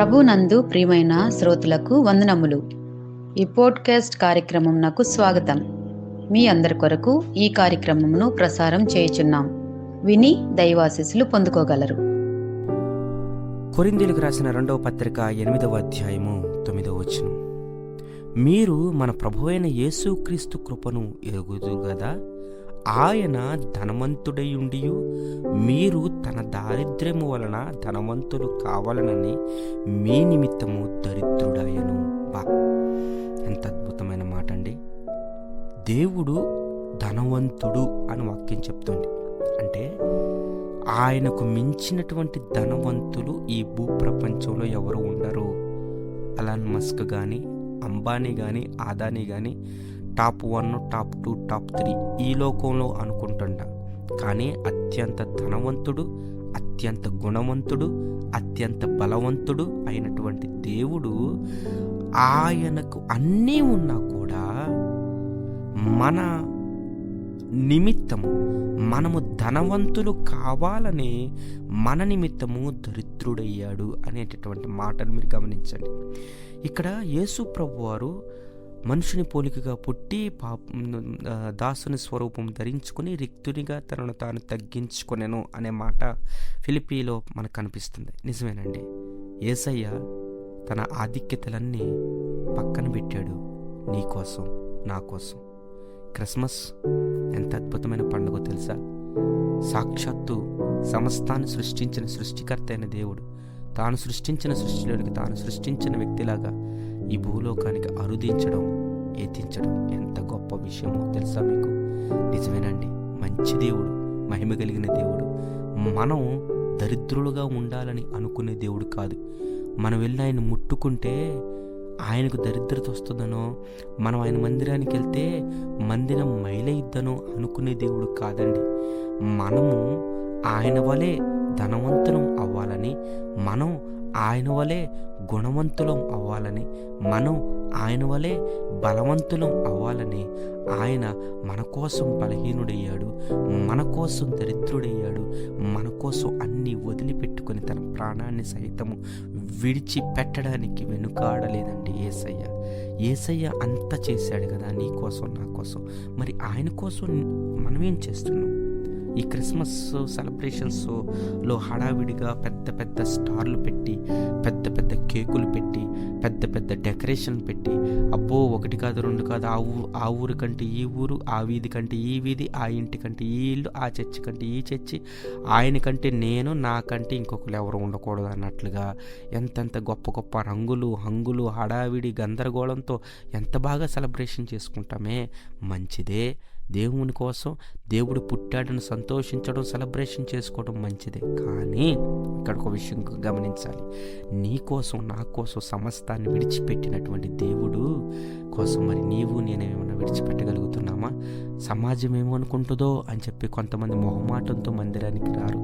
ప్రభునందు ప్రియమైన శ్రోతలకు వందనములు. ఈ పోడ్కాస్ట్ కార్యక్రమం నాకు స్వాగతం. మీ అందరి కొరకు ఈ కార్యక్రమమును ప్రసారం చేయుచున్నాం. విని దైవాశీస్సులు పొందుకోగలరు. కొరిందీలకు రాసిన రెండవ పత్రిక ఎనిమిదవ అధ్యాయము తొమ్మిదవ వచనం. మీరు మన ప్రభు అయిన యేసుక్రీస్తు కృపను ఎరుగుదు కదా ఆయన ధనవంతుడయుండి మీరు తన దారిద్ర్యము వలన ధనవంతులు కావాలనని మీ నిమిత్తము దరిద్రుడాయను బా. ఎంత అద్భుతమైన మాట అండి దేవుడు ధనవంతుడు అని వాక్యం చెప్తుంది. అంటే ఆయనకు మించినటువంటి ధనవంతులు ఈ భూప్రపంచంలో ఎవరు ఉండరు. అలాన్ మస్క్ కానీ అంబానీ కానీ ఆదానీ కానీ top one top two top three ఈ లోకంలో అనుకుంటుండ. కానీ అత్యంత ధనవంతుడు అత్యంత గుణవంతుడు అత్యంత బలవంతుడు అయినటువంటి దేవుడు ఆయనకు అన్నీ ఉన్నా కూడా మన నిమిత్తము మనము ధనవంతులు కావాలని మన నిమిత్తము దరిద్రుడయ్యాడు అనేటటువంటి మాటను మీరు గమనించండి. ఇక్కడ యేసు ప్రభు వారు మనుషుని పోలికగా పుట్టి పాప దాసుని స్వరూపం ధరించుకుని రిక్తునిగా తనను తాను తగ్గించుకునేను అనే మాట ఫిలిపీలో మనకు కనిపిస్తుంది. నిజమేనండి. ఏసయ్య తన ఆధిక్యతలన్నీ పక్కన పెట్టాడు నీ కోసం నా కోసం. క్రిస్మస్ ఎంత అద్భుతమైన పండుగ తెలుసా? సాక్షాత్తు సమస్తాన్ని సృష్టించిన సృష్టికర్త అయిన దేవుడు. తాను సృష్టించిన సృష్టిలోనికి తాను సృష్టించిన వ్యక్తిలాగా ఈ భూలోకానికి అరుదించడం ఏతించడం ఎంత గొప్ప విషయమో తెలుసా మీకు? నిజమేనండి. మంచి దేవుడు మహిమ కలిగిన దేవుడు. మనం దరిద్రులుగా ఉండాలని అనుకునే దేవుడు కాదు. మనం వెళ్ళి ఆయన ముట్టుకుంటే ఆయనకు దరిద్రత వస్తుందనో మనం ఆయన మందిరానికి వెళ్తే మందిరం మైలయిద్దనో అనుకునే దేవుడు కాదండి. మనము ఆయన వలె ధనవంతులం అవ్వాలని మనం ఆయన వలె గుణవంతులం అవ్వాలని మనం ఆయన వలె బలవంతులం అవ్వాలని ఆయన మన కోసం బలహీనుడయ్యాడు మన కోసం దరిద్రుడయ్యాడు మన కోసం అన్నీ వదిలిపెట్టుకొని తన ప్రాణాన్ని సైతము విడిచిపెట్టడానికి వెనుకాడలేదండి ఏసయ్య. ఏసయ్య అంత చేశాడు కదా నీ కోసం నా కోసం. మరి ఆయన కోసం మనం ఏం చేస్తున్నాం? ఈ క్రిస్మస్ సెలబ్రేషన్స్లో హడావిడిగా పెద్ద పెద్ద స్టార్లు పెట్టి పెద్ద పెద్ద కేకులు పెట్టి పెద్ద పెద్ద డెకరేషన్ పెట్టి అబ్బో ఒకటి కాదు రెండు కాదు ఆ ఊ ఆ ఊరు కంటే ఈ ఊరు ఆ వీధి కంటే ఈ వీధి ఆ ఇంటి కంటే ఈ ఇల్లు ఆ చర్చి కంటే ఈ చర్చి ఆయన కంటే నేను నాకంటే ఇంకొకరు ఎవరు ఉండకూడదు అన్నట్లుగా ఎంతెంత గొప్ప గొప్ప రంగులు హంగులు హడావిడి గందరగోళంతో ఎంత బాగా సెలబ్రేషన్ చేసుకుంటామే మంచిదే. దేవుని కోసం దేవుడు పుట్టాడని సంతోషించడం సెలబ్రేషన్ చేసుకోవడం మంచిదే. కానీ ఇక్కడ ఒక విషయం గమనించాలి. నీ కోసం నా కోసం సమస్తాన్ని విడిచిపెట్టినటువంటి దేవుడు కోసం మరి నీవు నేనేమైనా విడిచిపెట్టగలుగుతున్నామా? సమాజం ఏమనుకుంటుందో అని చెప్పి కొంతమంది మొహమాటంతో మందిరానికి రారు.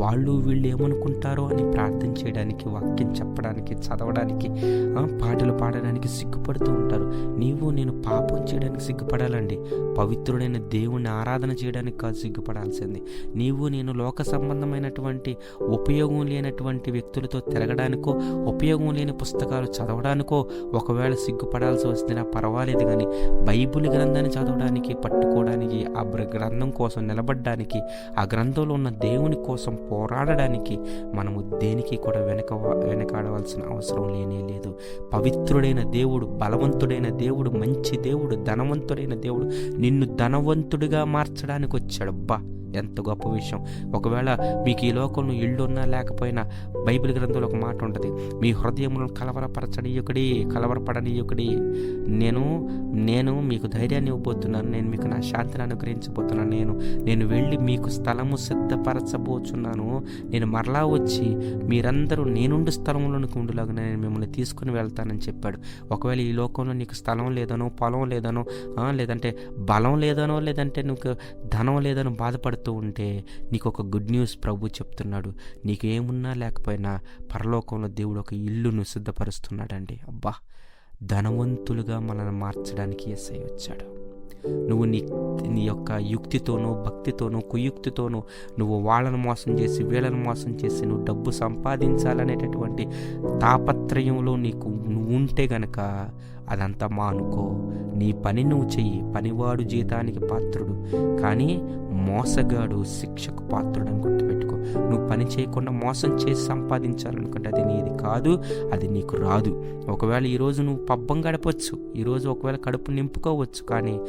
వాళ్ళు వీళ్ళు ఏమనుకుంటారో అని ప్రార్థన చేయడానికి వాక్యం చెప్పడానికి చదవడానికి పాటలు పాడడానికి సిగ్గుపడుతూ ఉంటారు. నీవు నేను పాపం చేయడానికి సిగ్గుపడాలండి. పవిత్రుడైన దేవుణ్ణి ఆరాధన చేయడానికి కాదు సిగ్గుపడాల్సింది. నీవు నేను లోక సంబంధమైనటువంటి ఉపయోగం లేనటువంటి వ్యక్తులతో తిరగడానికో ఉపయోగం లేని పుస్తకాలు చదవడానికో ఒకవేళ సిగ్గుపడాల్సి వస్తే పర్వాలేదు కానీ బైబుల్ గ్రంథాన్ని చదవడానికి పట్టుకోవడానికి ఆ గ్రంథం కోసం నిలబడడానికి ఆ గ్రంథంలో ఉన్న దేవుని కోసం పోరాడడానికి మనము దేనికి కూడా వెనక వెనకాడవలసిన అవసరం లేనే లేదు. పవిత్రుడైన దేవుడు బలవంతుడైన దేవుడు మంచి దేవుడు ధనవంతుడైన దేవుడు నిన్ను ధనవంతుడిగా మార్చడానికి వచ్చాడు అబ్బా! ఎంత గొప్ప విషయం. ఒకవేళ మీకు ఈ లోకంలో ఇళ్ళు ఉన్నా లేకపోయినా బైబిల్ గ్రంథంలో ఒక మాట ఉంటుంది. మీ హృదయములను కలవరపరచనీయుకడి కలవరపడనీయుకడి. నేను నేను మీకు ధైర్యాన్ని ఇవ్వబోతున్నాను. నేను మీకు నా శాంతిని అనుగ్రహించబోతున్నాను. నేను నేను వెళ్ళి మీకు స్థలము సిద్ధపరచబోచున్నాను. నేను మరలా వచ్చి మీరందరూ నేనుండి స్థలంలోనికి ఉండులాగా నేను మిమ్మల్ని తీసుకుని వెళ్తానని చెప్పాడు. ఒకవేళ ఈ లోకంలో నీకు స్థలం లేదనో పొలం లేదనో లేదంటే బలం లేదనో లేదంటే నీకు ధనం లేదనో బాధపడుతూ ఉంటే నీకు ఒక గుడ్ న్యూస్ ప్రభు చెప్తున్నాడు. నీకు ఏమున్నా లేకపోయినా పరలోకంలో దేవుడు ఒక ఇల్లును సిద్ధపరుస్తున్నాడండి. అబ్బా! ధనవంతులుగా మనల్ని మార్చడానికి ఎస్ఐ వచ్చాడు. నువ్వు నీ నీ యొక్క యుక్తితోనో భక్తితోనో కుయుక్తితోనో నువ్వు వాళ్ళను మోసం చేసి వీళ్ళను మోసం చేసి నువ్వు డబ్బు సంపాదించాలనేటటువంటి తాపత్రయంలో నీకు నువ్వు ఉంటే గనక అదంతా మానుకో. నీ పని నువ్వు చెయ్యి. పనివాడు జీతానికి పాత్రుడు. కానీ మోసగాడు శిక్షకు పాత్రుడు అని గుర్తుపెట్టుకో. నువ్వు పని చేయకుండా మోసం చేసి సంపాదించాలనుకుంటే అది నీది కాదు అది నీకు రాదు. ఒకవేళ ఈరోజు నువ్వు పబ్బం గడపచ్చు. ఈరోజు ఒకవేళ కడుపు నింపుకోవచ్చు కానీ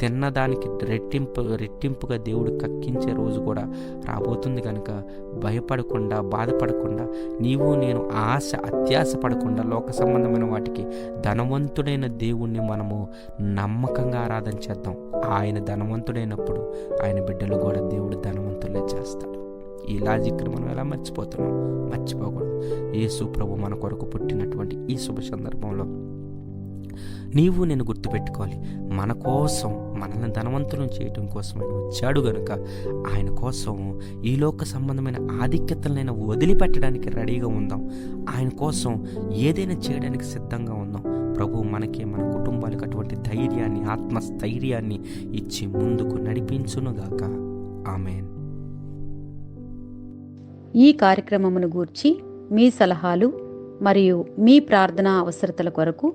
తిన్నదానికి రెట్టింపు రెట్టింపుగా దేవుడు కక్కించే రోజు కూడా రాబోతుంది కనుక భయపడకుండా బాధపడకుండా నీవు నేను ఆశ అత్యాశ పడకుండా లోక సంబంధమైన వాటికి ధనవంతుడైన దేవుణ్ణి మనము నమ్మకంగా ఆరాధన చేద్దాం. ఆయన ధనవంతుడైనప్పుడు ఆయన బిడ్డలు కూడా దేవుడు ధనవంతులే చేస్తాడు ఈ లాజిక్ని మనం ఎలా మర్చిపోతున్నాం? మర్చిపోకూడదు. యేసు ప్రభు మన కొరకు పుట్టినటువంటి ఈ శుభ సందర్భంలో నీవు నేను గుర్తుపెట్టుకోవాలి. మన కోసం మనల్ని ధనవంతులను చేయటం కోసం ఆయన వచ్చాడు గనుక ఆయన కోసం ఈ లోక సంబంధమైన ఆధిక్యతలనైనా వదిలిపెట్టడానికి రెడీగా ఉందాం. ఆయన కోసం ఏదైనా చేయడానికి సిద్ధంగా ఉందాం. ప్రభు మనకి మన కుటుంబాలకు అటువంటి ధైర్యాన్ని ఆత్మస్థైర్యాన్ని ఇచ్చి ముందుకు నడిపించునుగాక. ఆమెన్. ఈ కార్యక్రమమును గూర్చి మీ సలహాలు మరియు మీ ప్రార్థనా అవసరతల కొరకు